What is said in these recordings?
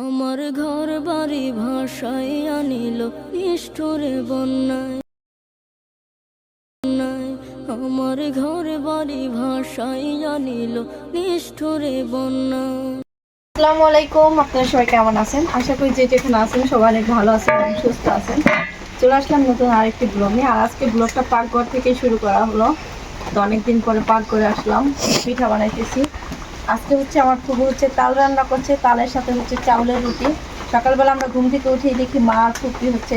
আমার ঘর বাড়ি ভাষায় আনিল নিষ্ঠুরে বন্যায়। আমার ঘর বাড়ি ভাষায় আনিল নিষ্ঠুরে বন্যায়। আসসালামু আলাইকুম, আপনারা সবাই কেমন আছেন? আশা করি যে যেখানে আছেন সবাই অনেক ভালো আছেন সুস্থ আছেন। চলে আসলাম নতুন আরেকটি ব্লগ নিয়ে। আর আজকে ব্লগটা পাকঘর থেকে শুরু করা হলো। তো অনেকদিন পরে পাক করে আসলাম, পিঠা বানাইতেছি। আজকে হচ্ছে আমার ফুবু হচ্ছে তাল রান্না করছে তালের সাথে হচ্ছে চাউলের রুটি। সকালবেলা আমরা ঘুম থেকে উঠেই দেখি মা ফুপি হচ্ছে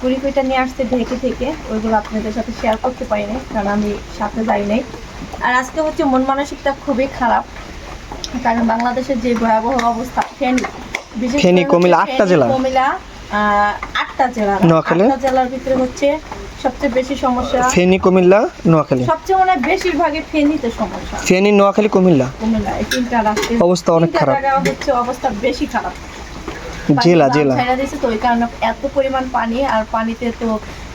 গুড়ি পিঠা নিয়ে আসতে ঢেকে থেকে ওইগুলো আপনাদের সাথে শেয়ার করতে পারিনি কারণ আমি সাথে যাই নাই। আর আজকে হচ্ছে মন মানসিকটা খুবই খারাপ কারণ বাংলাদেশের যে ভয়াবহ অবস্থা ফেনী বিশেষ কুমিল্লা, আটটা জেলা। কুমিল্লা আহ, আটটা জেলা আটটা জেলার ভিতরে হচ্ছে সবচেয়ে বেশি সমস্যা? ফেনী কুমিল্লা নোয়াখালী। সবচেয়ে মনে বেশিরভাগই ফেনীতে সমস্যা। ফেনী নোয়াখালী কুমিল্লা। কুমিল্লা এই তিনটা রাষ্ট্রে অবস্থা অনেক খারাপ। হচ্ছে অবস্থা বেশি খারাপ। জেলা জেলা। দিয়েছে তো ওই কারণে এত পরিমাণ পানি আর পানিতে তো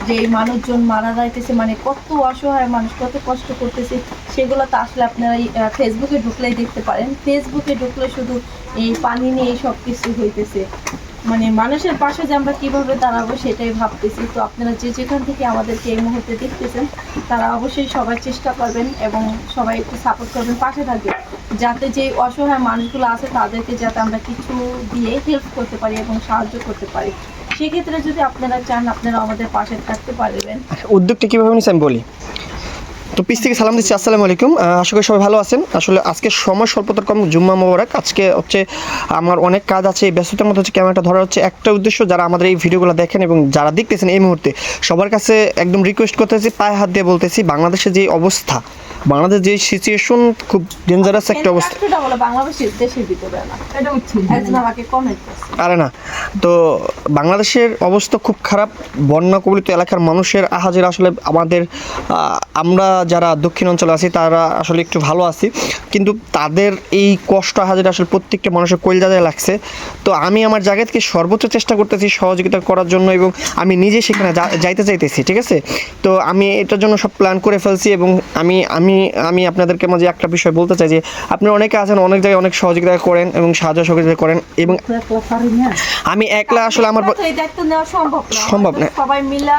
যে মানুষজন মারা যাইতেছে মানে কত অসহায় মানুষ কত কষ্ট করতেছে সেগুলো তো আসলে আপনারা ফেসবুকে ঢুকলেই দেখতে পারেন। ফেসবুকে ঢুকলে শুধু এই পানি নিয়ে সব কিছু হইতেছে। মানে মানুষের পাশে যে আমরা কীভাবে দাঁড়াবো সেটাই ভাবতেছি। তো আপনারা যে যেখান থেকে আমাদেরকে এই মুহূর্তে দেখতেছেন, তারা অবশ্যই সবাই চেষ্টা করবেন এবং সবাই একটু সাপোর্ট করবেন, পাশে থাকবেন। যাতে যে অসহায় মানুষগুলো আছে, তাদেরকে যাতে আমরা কিছু দিয়ে হেল্প করতে পারি এবং সাহায্য করতে পারি। সেক্ষেত্রে যদি আপনারা চান আপনারা আমাদের পাশে থাকতে পারবেন। উদ্যোগটা কীভাবে আমি বলি? তো পিস থেকে সালাম দিচ্ছি, আসসালামু আলাইকুম। আশা করি সবাই ভালো আছেন। আসলে আজকে সময় স্বল্পতার কম, জুম্মা মোবারক। আজকে হচ্ছে আমার অনেক কাজ আছে, এই ব্যস্ততার মধ্যে হচ্ছে ক্যামেরাটা ধরা হচ্ছে একটা উদ্দেশ্য। যারা আমাদের এই ভিডিওগুলো দেখেন এবং যারা দেখতেছেন এই মুহূর্তে, সবার কাছে একদম রিকোয়েস্ট করতেছি, পায়ে হাত দিয়ে বলতেছি বাংলাদেশের যে অবস্থা বাংলাদেশ যে সিচুয়েশন খুব ডেঞ্জারাস একটা অবস্থা। রাষ্ট্রটা বলো বাংলাদেশের দেশের ভিতরে না। একজন আমাকে কমেন্ট করছে। আরে না। তো বাংলাদেশের অবস্থা খুব খারাপ। বন্যা কবলিত এলাকার মানুষের আহাজের আসলে আমাদের আমরা যারা দক্ষিণ অঞ্চলে আছি তারা আসলে একটু ভালো আছি। কিন্তু তাদের এই কষ্ট আহাজের আসলে প্রত্যেকটা মানুষের কলজাদায় লাগছে। তো আমি আমার জায়গা থেকে সর্বোচ্চ চেষ্টা করতেছি সহযোগিতা করার জন্য এবং আমি নিজে সেখানে যা- যাইতে চাইতেছি ঠিক আছে? তো আমি এটার জন্য সব প্ল্যান করে ফেলছি এবং আমি আমি আমি আমি আপনাদেরকে মাঝে একটা বিষয় বলতে চাই যে আপনি অনেকে আছেন অনেক জায়গায় অনেক সহযোগিতা করেন এবং সাহায্য সহযোগিতা করেন এবং আমি একলা আসলে আমার সম্ভব না। সবাই মিলা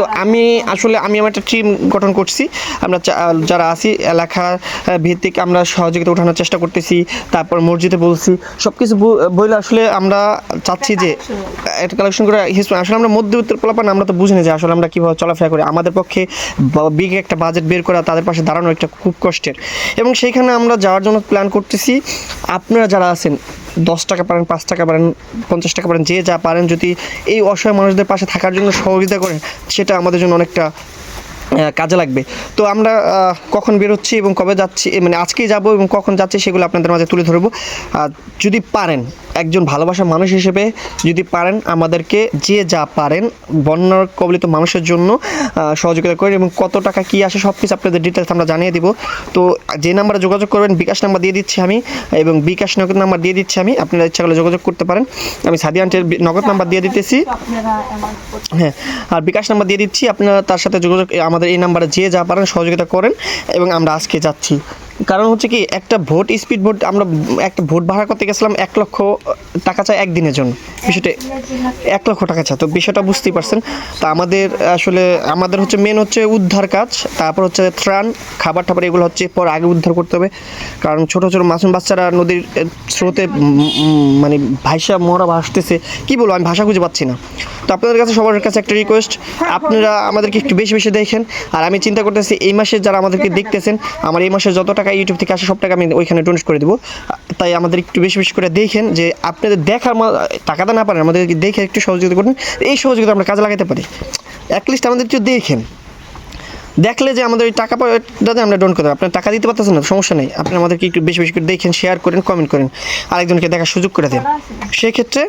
তো আমি আসলে আমি আমার একটা টিম গঠন করছি। আমরা যারা আছি এলাকা ভিত্তিক আমরা সহযোগিতা উঠানোর চেষ্টা করতেছি তারপর মসজিদে বলছি। সব কিছু বইলে আসলে আমরা চাচ্ছি যে একটা কালেকশন করে আসলে আমরা মধ্যবিত্ত পোলাপান আমরা তো বুঝি না যে আসলে আমরা কীভাবে চলাফেরা করি। আমাদের পক্ষে বিগ একটা বাজেট বের করা তাদের পাশে দাঁড়ানো একটা খুব কষ্টের। এবং সেইখানে আমরা যাওয়ার জন্য প্ল্যান করতেছি। আপনারা যারা আছেন দশ টাকা পারেন, পাঁচ টাকা পারেন, পঞ্চাশ টাকা পারেন, যে যা পারেন, যদি এই অসহায় মানুষদের পাশে থাকার জন্য সহযোগিতা করেন, সেটা আমাদের জন্য অনেকটা কাজে লাগবে। তো আমরা কখন বেরোচ্ছি এবং কবে যাচ্ছি মানে আজকেই যাব এবং কখন যাচ্ছি সেগুলো আপনাদের মাঝে তুলে ধরবো। আর যদি পারেন একজন ভালোবাসা মানুষ হিসেবে যদি পারেন আমাদেরকে যে যা পারেন বন্যার কবলিত মানুষের জন্য সহযোগিতা করেন এবং কত টাকা কি আসে সব কিছু আপনাদের ডিটেলস আমরা জানিয়ে দিব। তো যে নাম্বারে যোগাযোগ করবেন, বিকাশ নাম্বার দিয়ে দিচ্ছি আমি, এবং বিকাশ নগদ নাম্বার দিয়ে দিচ্ছি আমি। আপনারা ইচ্ছা করলে যোগাযোগ করতে পারেন। আমি সাদি আন্টের নগদ নাম্বার দিয়ে দিতেছি। হ্যাঁ আর বিকাশ নাম্বার দিয়ে দিচ্ছি। আপনারা তার সাথে যোগাযোগ, আমাদের এই নাম্বারে যে যা পারেন সহযোগিতা করেন, এবং আমরা আজকে যাচ্ছি। কারণ হচ্ছে কি, একটা ভোট স্পিড ভোট, আমরা একটা ভোট ভাড়া করতে গেছিলাম এক লক্ষ টাকা চাই একদিনের জন্য। বিষয়টা এক লক্ষ টাকা চাই, তো বিষয়টা বুঝতেই পারছেন। তা আমাদের আসলে, আমাদের হচ্ছে মেন হচ্ছে উদ্ধার কাজ, তারপর হচ্ছে ত্রাণ, খাবার টাবার এগুলো হচ্ছে পর আগে উদ্ধার করতে হবে। কারণ ছোট ছোট মাসুম বাচ্চারা নদীর স্রোতে মানে ভাইসা মরা ভাসতেছে, কি বলব, আমি ভাষা খুঁজে পাচ্ছি না। তো আপনাদের কাছে, সবার কাছে একটা রিকোয়েস্ট আপনারা আমাদেরকে একটু বেশি বেশি দেখেন। আর আমি চিন্তা করতেছি, এই মাসে যারা আমাদেরকে দেখতেছেন, আমার এই মাসে যত ইউটিউব থেকে আসে সব টাকা আমি ওইখানে ডোনেট করে দেবো। তাই আমাদের একটু বেশি বেশি করে দেখেন যে আপনাদের দেখার টাকাটা না পারেন আমাদের দেখে একটু সহযোগিতা করেন। এই সহযোগিতা আমরা কাজে লাগাতে পারি। অ্যাটলিস্ট আমাদের একটু দেখেন। দেখলে যে আমাদের ওই টাকা পয়সাটাতে আমরা ডোন করতে আপনার টাকা দিতে পারতেছেন না, সমস্যা নেই। আপনি আমাদেরকে একটু বেশি বেশি করে দেখেন শেয়ার করেন কমেন্ট করেন। আরেকজনকে দেখার সুযোগ করে দেন। সেক্ষেত্রে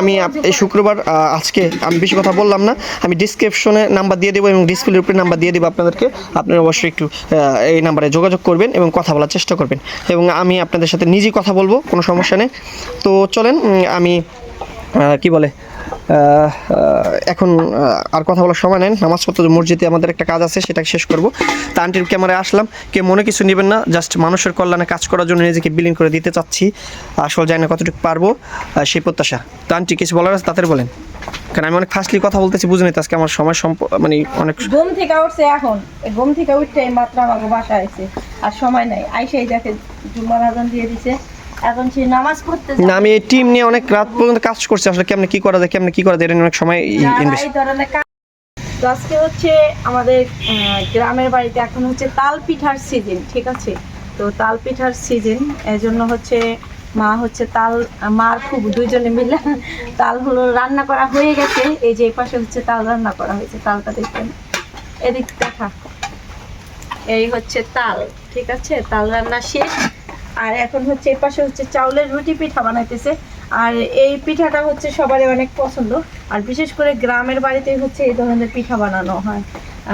আমি এই শুক্রবার আজকে আমি বেশি কথা বললাম না। আমি ডিসক্রিপশনে নাম্বার দিয়ে দেবো এবং ডিসপ্লের উপরে নাম্বার দিয়ে দেবো আপনাদেরকে। আপনারা অবশ্যই একটু এই নাম্বারে যোগাযোগ করবেন এবং কথা বলার চেষ্টা করবেন। এবং আমি আপনাদের সাথে নিজেই কথা বলব, কোনো সমস্যা নেই। তো চলেন আমি কি বলে এখন আর কথা বলার সময় নেন নামাজ পড়তে মসজিদে আমাদের একটা কাজ আছে সেটা শেষ করব। তা আন্টির ক্যামেরায় আসলাম। কে মনে কিছু নেবেন না জাস্ট মানুষের কল্যাণে কাজ করার জন্য নিজেকে বিলীন করে দিতে চাচ্ছি। আসল জানি না কতটুকু পারব সেই প্রত্যাশা। তা আন্টি, কিছু বলার আছে? তাদের বলেন। কারণ আমি অনেক ফাস্টলি কথা বলতেছি বুঝে নিতে আজকে আমার সময় সম্প মানে অনেক ঘুম থেকে উঠছে এখন। ঘুম থেকে উঠতে এই মাত্র আমাকে বাসা আইছে। আর সময় নাই। আইসাই দেখে জুম্মার আজান দিয়ে দিছে। এখন সে নামাজ পড়তে না আমি এই টিম নিয়ে অনেক রাত পর্যন্ত কাজ করছি। আসলে কেমনে কি করা যায় কেমনে কি করা যায় এটা অনেক সময় ইনভেস্ট তো আজকে হচ্ছে আমাদের গ্রামের বাড়িতে এখন হচ্ছে তাল পিঠার সিজন ঠিক আছে? তো তাল পিঠার সিজন এই জন্য হচ্ছে মা হচ্ছে তাল মার খুব দুইজনে মিলে তাল হলো রান্না করা হয়ে গেছে। এই যে পাশে হচ্ছে তাল রান্না করা হয়েছে তালটা দেখবেন এদিক দেখা। এই হচ্ছে তাল ঠিক আছে? তাল রান্না শেষ। আর এখন হচ্ছে এই পাশে হচ্ছে চাউলের রুটি পিঠা বানাইতেছে। আর এই পিঠাটা হচ্ছে সবারই অনেক পছন্দ। আর বিশেষ করে গ্রামের বাড়িতে হচ্ছে এই ধরনের পিঠা বানানো হয়।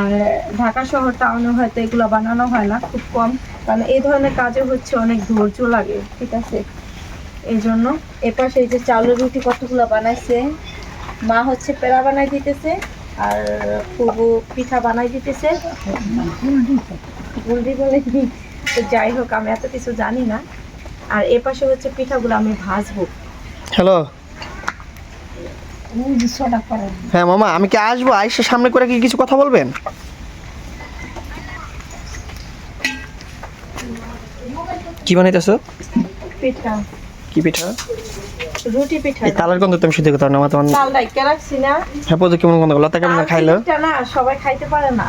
আর ঢাকা শহর টাউনে হয়তো এগুলো বানানো হয় না খুব কম। কারণ এই ধরনের কাজে হচ্ছে অনেক ধৈর্য লাগে ঠিক আছে? এই জন্য এপাশে এই যে চাউলের রুটি কতগুলো বানাইছে মা হচ্ছে পেড়া বানাই দিতেছে আর ফুবু পিঠা বানাই দিতেছে। গুলদি বলে কি? তো যাই হোক আমি এত কিছু জানি না। আর এ পাশে হচ্ছে পিঠাগুলো আমি ভাজবো। হ্যালো? হ্যাঁ মামা আমি কি আসব? আইসে সামনে করে কি কিছু কথা বলবেন? কি বানাইতেছো? পিঠা। কি পিঠা? রুটি পিঠা। এই তালের গন্ধ তুমি শুধু কথা না আমার তোমার চাল ডাইকা রাখছি না। হ্যাঁ পদে কেমন গন্ধ লতা কেমন খাইলো? না সবাই খাইতে পারে না।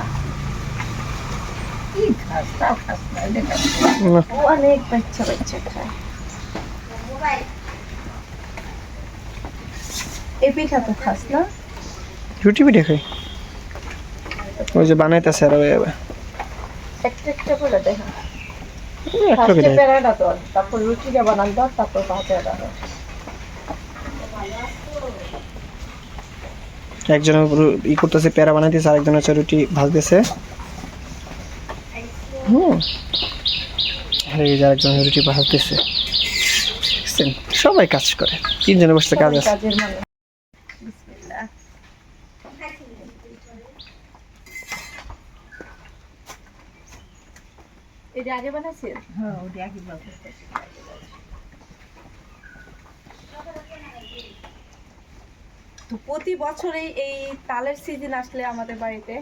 অনেক বাচ্চা বাচ্চা খায়। এই পিঠা তো খাস না? রুটি পিঠে খাই। ওই যে বানাইতেছে আর ওই একটা একটা করে দেখা ফার্স্টে করে। পেড়াটা তারপর রুটিটা বানান দাও তারপর ভাজাটা দাও একজন ই করতেছে প্যারা বানাইতেছে আরেকজন হচ্ছে রুটি ভাজতেছে। হুম আর এই যে আরেকজন রুটি দেখছেন? সবাই কাজ করে। তিনজনে বসে কাজ আছে। কাজের মানে বিসমিল্লাহ। এটা আগে তো প্রতি বছরেই এই তালের সিজন আসলে আমাদের বাড়িতে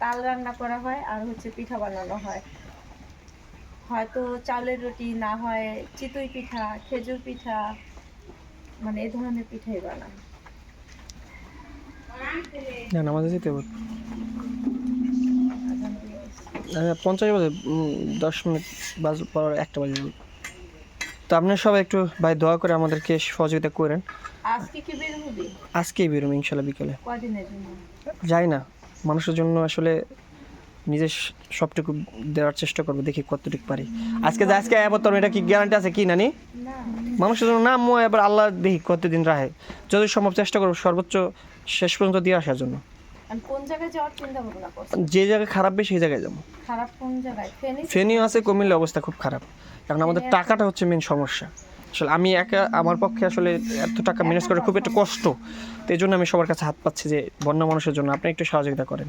তাল রান্না করা হয় আর হচ্ছে পিঠা বানানো হয়। হয়তো চালের রুটি, না হয় চিতই পিঠা, খেজুর পিঠা মানে এই ধরনের পিঠাই বানায়। না যেতে পঞ্চাশ দশ মিনিট বাজ, পর একটা তো আপনার সবাই একটু ভাই দোয়া করে আমাদেরকে সহযোগিতা করেন। আজকে কি বের হবি? আজকেই বেরোম ইনশাল্লাহ বিকেলে। কদিনের জন্য? যাই না মানুষের জন্য আসলে নিজের সবটুকু দেওয়ার চেষ্টা করব দেখি কতটুকু পারি। আজকে যে আজকে এবার তোর এটা কি গ্যারান্টি আছে কি নানি? মানুষের জন্য না মো এবার আল্লাহ দেখি কতদিন রাহে। যদি সম্ভব চেষ্টা করব সর্বোচ্চ শেষ পর্যন্ত দিয়ে আসার জন্য। যে জায়গায় খারাপ বেশি সেই জায়গায় যাব। খারাপ কোন জায়গায়? ফেনি ফেনিও আছে কুমিল্লা অবস্থা খুব খারাপ। কারণ আমাদের টাকাটা হচ্ছে মেন সমস্যা। আসলে আমি একা আমার পক্ষে আসলে এত টাকা ম্যানেজ করা খুব একটা কষ্ট। তো এই জন্য আমি সবার কাছে হাত পাচ্ছি যে বন্যা মানুষের জন্য আপনি একটু সহযোগিতা করেন।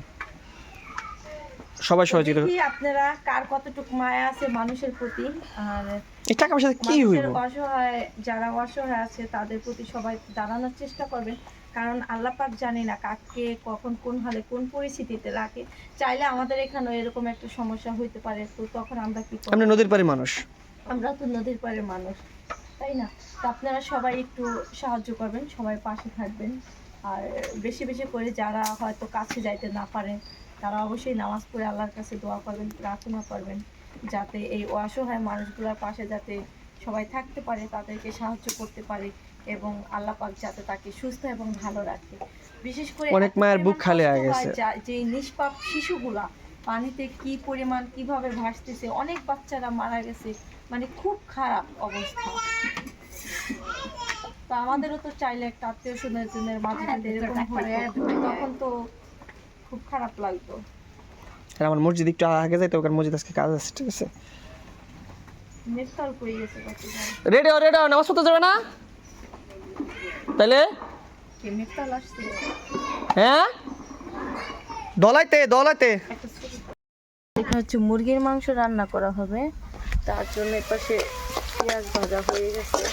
সবাই সহযোগিতা আপনারা কার কতটুকু মায়া আছে মানুষের প্রতি আর এই টাকা পয়সা কি হইব? অসহায় যারা অসহায় আছে তাদের প্রতি সবাই দাঁড়ানোর চেষ্টা করবেন। কারণ আল্লাহ পাক জানি না কাকে কখন কোন হলে কোন পরিস্থিতিতে রাখে। চাইলে আমাদের এখানেও এরকম একটা সমস্যা হইতে পারে তো তখন আমরা কি করব? আপনি নদীর পাড়ি মানুষ। আমরা তো নদীর পাড়ের মানুষ। তাই না? তো আপনারা সবাই একটু সাহায্য করবেন সবাই পাশে থাকবেন। আর বেশি বেশি করে যারা হয়তো কাছে যাইতে না পারেন তারা অবশ্যই নামাজ পড়ে আল্লাহর কাছে দোয়া করবেন প্রার্থনা করবেন যাতে এই অসহায় মানুষগুলোর পাশে যাতে সবাই থাকতে পারে তাদেরকে সাহায্য করতে পারে এবং আল্লাহ পাক যাতে তাকে সুস্থ এবং ভালো রাখে। বিশেষ করে অনেক মায়ের বুক খালি হয়ে গেছে। যে নিষ্পাপ শিশুগুলা পানিতে কি পরিমাণ কীভাবে ভাসতেছে অনেক বাচ্চারা মারা গেছে। মানে খুব খারাপ অবস্থা। তো আমাদেরও তো চাইলে একটা আত্মীয় স্বজনের মাঝে যদি এরকম হতো তখন তো খুব খারাপ লাগতো। আমার মসজিদ একটু আগে যাইতে ওখানে মসজিদ আজকে কাজ আছে ঠিক আছে। রেডি হও রেডি হও নামাজ পড়তে যাবে না? আসছে? হ্যাঁ? দলাইতে দলাইতে। এখানে হচ্ছে মুরগির মাংস রান্না করা হবে। তার জন্য এপাশে পেঁয়াজ ভাজা হয়ে গেছে।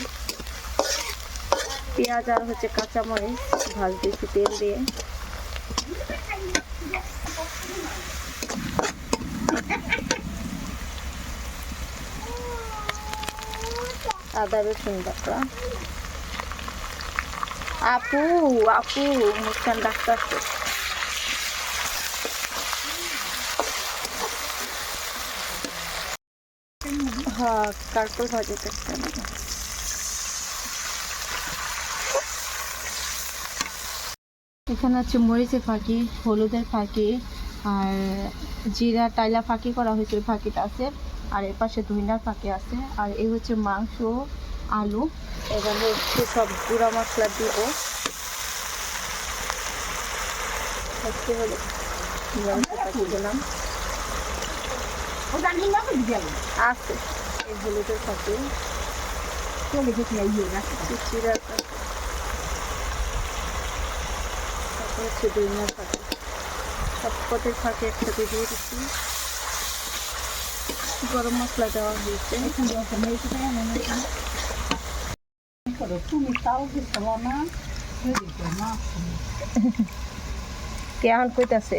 পেঁয়াজ আর হচ্ছে কাঁচামরিচ ভাজতে একটু তেল দিয়ে। আদা, রসুন বাটা। আপু আপু মুস্কান ডাক্তার কার্পল ভাজি করতে এখানে হচ্ছে মরিচের ফাঁকি হলুদের ফাঁকি আর জিরা টাইলা ফাঁকি করা হয়েছে ওই ফাঁকিটা আছে। আর এর পাশে ধইনার ফাঁকি আছে। আর এই হচ্ছে মাংস আলু। এখানে হচ্ছে সব গুঁড়া মশলা দিব। হচ্ছে হলো দিলাম। আছে। হলুদের চিচিরার ফাঁকি তারপর হচ্ছে দইনার ফাঁকি সব পদের ফাঁকি একসাথে দিয়ে দিচ্ছি গরম মশলা দেওয়া হয়েছে। কেমন কইতাছে?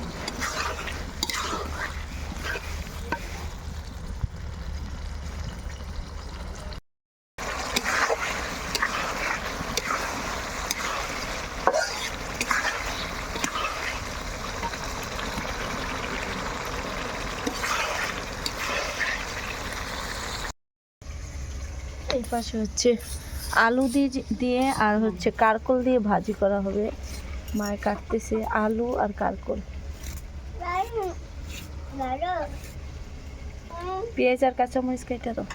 এই পাশে হচ্ছে আলু দিয়ে দিয়ে আর হচ্ছে কারকল দিয়ে ভাজি করা হবে। মায়ের কাটতেছে আলু আর কারকল। পেঁয়াজ আর কাঁচামরিচ কেটে দাও।